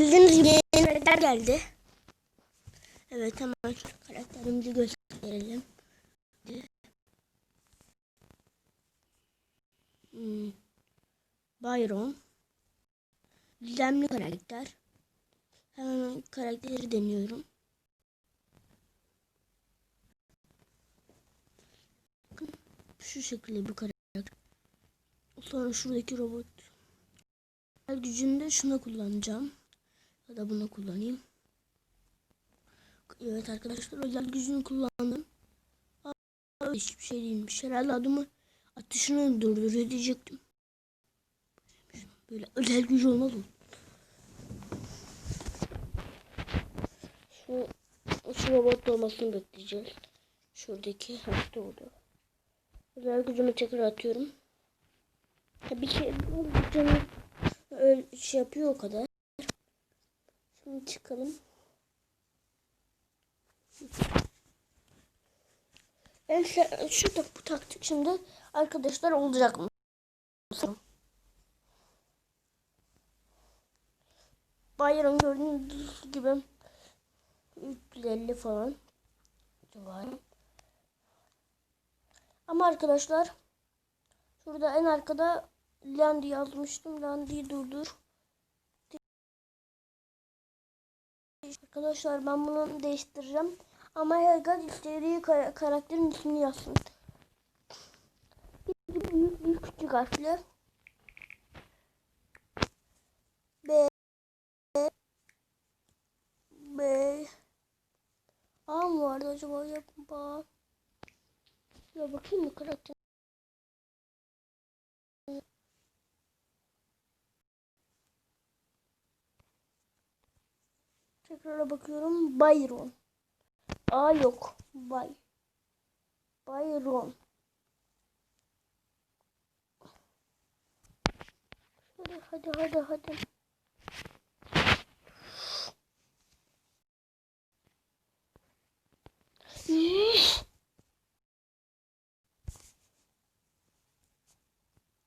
bildiğiniz gibi karakter geldi. Evet hemen karakterimizi gösterelim. Hmm. Byron. Gizemli karakter. Hemen karakteri deniyorum. Şu şekilde bir karakter. Sonra şuradaki robot. Özel gücünü de şuna kullanacağım. Ya da buna kullanayım. Evet arkadaşlar özel gücünü kullandım. Aa, hiçbir şey değilmiş. Herhalde adımı atışını durduruyor diyecektim. Böyle özel güç olmaz mı? Şu, şu robot olmasını bekleyeceğiz. Şuradaki hasta oldu. Özel gücümü tekrar atıyorum. Ya bir şey canım öyle şey yapıyor o kadar. Şimdi çıkalım. En şey- şu da bu taktik şimdi arkadaşlar olacak mı? Bayram gördüğünüz gibi 350 falan var. Ama arkadaşlar şurada en arkada Landy yazmıştım. Landy'yi durdur. Arkadaşlar ben bunu değiştireceğim. Ama Helga istediği kar- karakterin ismini yazsın. Bir büyük bir küçük harfle. B B A mı vardı acaba yapma. Ya bakayım mı karakter? Tekrar bakıyorum. Byron. A yok. Bay. Byron. Hadi hadi hadi hadi.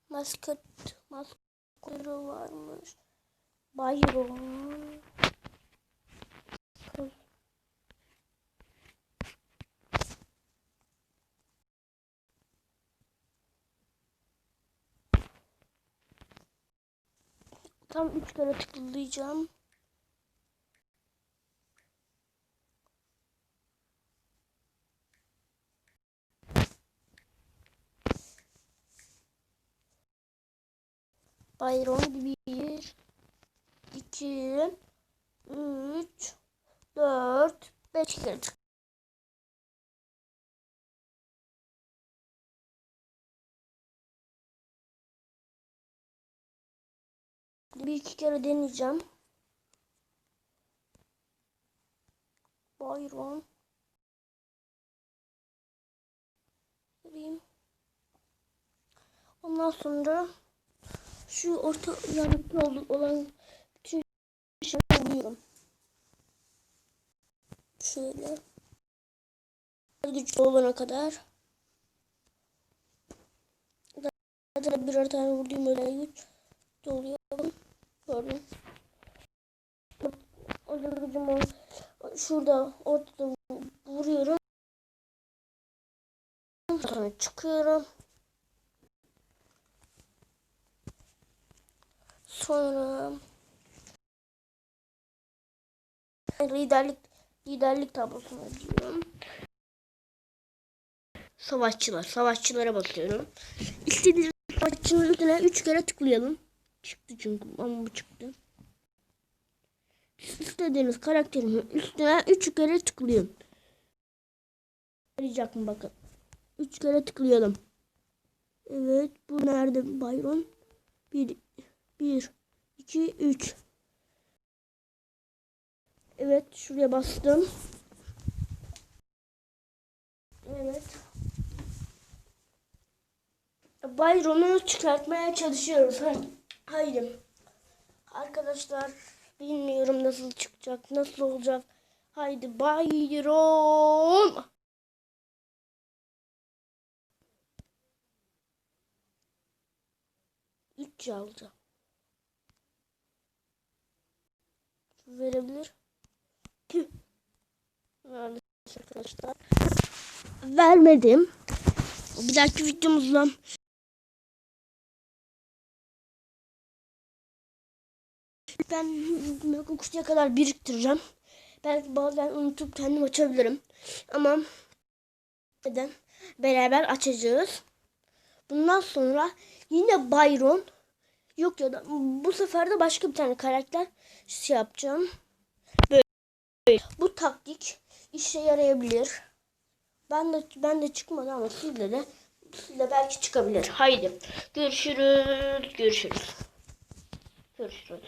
Maskot maskotları varmış. Byron. Tam üç kere tıklayacağım. Bayron bir, iki, üç, dört, beş kere tık. Bir iki kere deneyeceğim. Bayron. Vereyim. Ondan sonra şu orta yanlıklı ol- olan bütün şeyleri alıyorum. Şöyle. Güçlü olana kadar. Zaten birer tane vurduğum öyle güç oluyor. O gücümü şurada ortada vuruyorum. Sonra çıkıyorum. Sonra liderlik liderlik tablosuna diyorum. Savaşçılar. Savaşçılara bakıyorum. İstediğiniz savaşçının üstüne 3 kere tıklayalım. Çıktı çünkü ama bu çıktı. İstediğiniz karakterin üstüne 3 kere tıklayın. Arayacak mı bakın. 3 kere tıklayalım. Evet bu nerede Byron? 1 1 2 3 Evet şuraya bastım. Evet. Byron'u çıkartmaya çalışıyoruz. Haydi. Arkadaşlar bilmiyorum nasıl çıkacak, nasıl olacak. Haydi Byron. Üç alacağım. verebilir. Maalesef arkadaşlar. Vermedim. Bir dahaki videomuzda ben Mega Kutu'ya kadar biriktireceğim. Belki bazen unutup kendim açabilirim. Ama neden? Beraber açacağız. Bundan sonra yine Byron yok ya da bu sefer de başka bir tane karakter şey yapacağım. Böyle. Bu taktik işe yarayabilir. Ben de ben de çıkmadı ama sizle de sizle belki çıkabilir. Haydi. Görüşürüz. Görüşürüz. Görüşürüz.